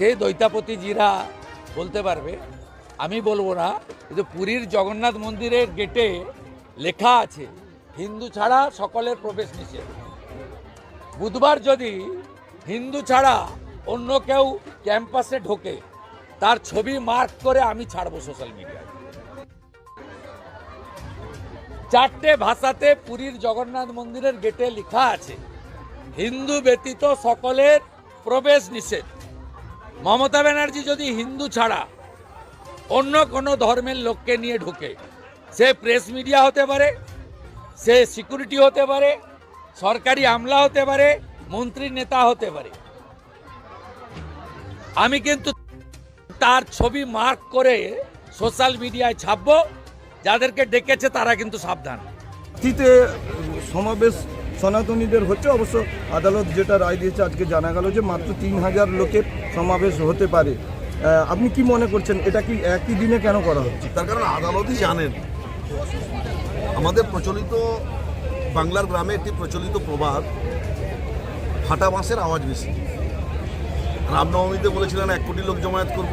সে দৈতাপতি জিরা বলতে পারবে? আমি বলব না। কিন্তু পুরীর জগন্নাথ মন্দিরের গেটে লেখা আছে, হিন্দু ছাড়া সকলের প্রবেশ নিষেধ। বুধবার যদি হিন্দু ছাড়া অন্য কেউ ক্যাম্পাসে ঢোকে, তার ছবি মার্ক করে আমি ছাড়বো সোশ্যাল মিডিয়ায়। চারটে ভাষাতে পুরীর জগন্নাথ মন্দিরের গেটে লেখা আছে, হিন্দু ব্যতীত সকলের প্রবেশ নিষেধ। মমতা ব্যানার্জি যদি হিন্দু ছাড়া অন্য কোনো ধর্মের লোককে নিয়ে ঢোকে, সে প্রেস মিডিয়া হতে পারে, সে সিকিউরিটি হতে পারে, সরকারি আমলা হতে পারে, মন্ত্রী নেতা হতে পারে। আমি কিন্তু তার ছবি মার্ক করে সোশ্যাল মিডিয়ায় ছাপবো, যাদেরকে ডেকেছে তারা কিন্তু সাবধান। সমাবেশ সনাতনীদের হচ্ছে অবশ্য আদালত যেটা রায় দিয়েছে, আজকে জানা গেল যে মাত্র তিন হাজার লোকের সমাবেশ হতে পারে। আপনি কি মনে করছেন, এটা কি একই দিনে কেন করা হচ্ছে? তার কারণ আদালতই জানেন। আমাদের প্রচলিত, বাংলার গ্রামে একটি প্রচলিত প্রবাদ, ফাটা বাঁশের আওয়াজ বেশি। রামনবমীতে বলেছিলেন, এক কোটি লোক জমায়েত করব।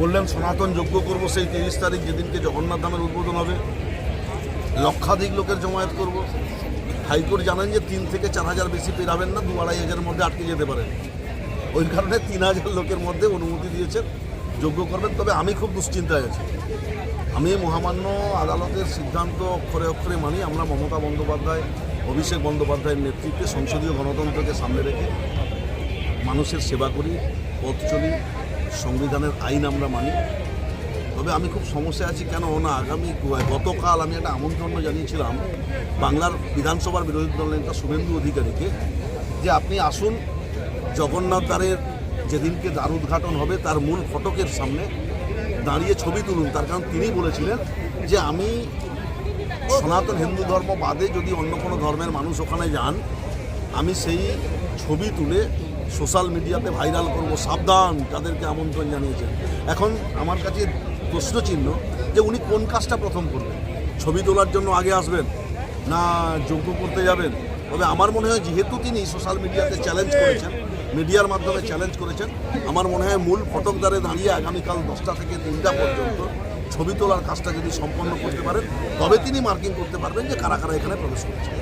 বললেন, সনাতন যজ্ঞ করব, সেই তিরিশ তারিখ যেদিনকে জগন্নাথ ধামের উদ্বোধন হবে। লক্ষাধিক লোকের জমায়েত করব। হাইকোর্ট জানান যে তিন থেকে চার হাজার বেশি পেরাবেন না, দু আড়াই হাজারের মধ্যে আটকে যেতে পারেন ওই কারণে তিন হাজার লোকের মধ্যে অনুমতি দিয়েছেন, যোগ্য করবেন। তবে আমি খুব দুশ্চিন্তায় আছি। আমি মহামান্য আদালতের সিদ্ধান্ত অক্ষরে অক্ষরে মানি, আমরা মমতা বন্দ্যোপাধ্যায়, অভিষেক বন্দ্যোপাধ্যায়ের নেতৃত্বে সংসদীয় গণতন্ত্রকে সামনে রেখে মানুষের সেবা করি, পথ চলি, সংবিধানের আইন আমরা মানি। তবে আমি খুব সমস্যায় আছি কেন না? আগামী গতকাল আমি একটা আমন্ত্রণ জানিয়েছিলাম বাংলার বিধানসভার বিরোধী দল নেতা শুভেন্দু অধিকারীকে যে আপনি আসুন, জগন্নাথ দ্বারের যেদিনকে দ্বার উদ্ঘাটন হবে তার মূল ফটকের সামনে দাঁড়িয়ে ছবি তুলুন। তার কারণ তিনি বলেছিলেন যে আমি সনাতন হিন্দু ধর্ম বাদে যদি অন্য কোনো ধর্মের মানুষ ওখানে যান, আমি সেই ছবি তুলে সোশ্যাল মিডিয়াতে ভাইরাল করব। সাবধান, তাদেরকে আমন্ত্রণ জানিয়েছেন। এখন আমার কাছে প্রশ্ন চিহ্ন যে উনি কোন কাজটা প্রথম করবেন? ছবি তোলার জন্য আগে আসবেন না যোগ্য করতে যাবেন? তবে আমার মনে হয় যেহেতু তিনি সোশ্যাল মিডিয়াতে চ্যালেঞ্জ করেছেন মিডিয়ার মাধ্যমে চ্যালেঞ্জ করেছেন, আমার মনে হয় মূল ফটকদারে দাঁড়িয়ে আগামীকাল দশটা থেকে তিনটা পর্যন্ত ছবি তোলার কাজটা যদি সম্পন্ন করতে পারেন, তবে তিনি মার্কিং করতে পারবেন যে কারা কারা এখানে প্রবেশ করেছে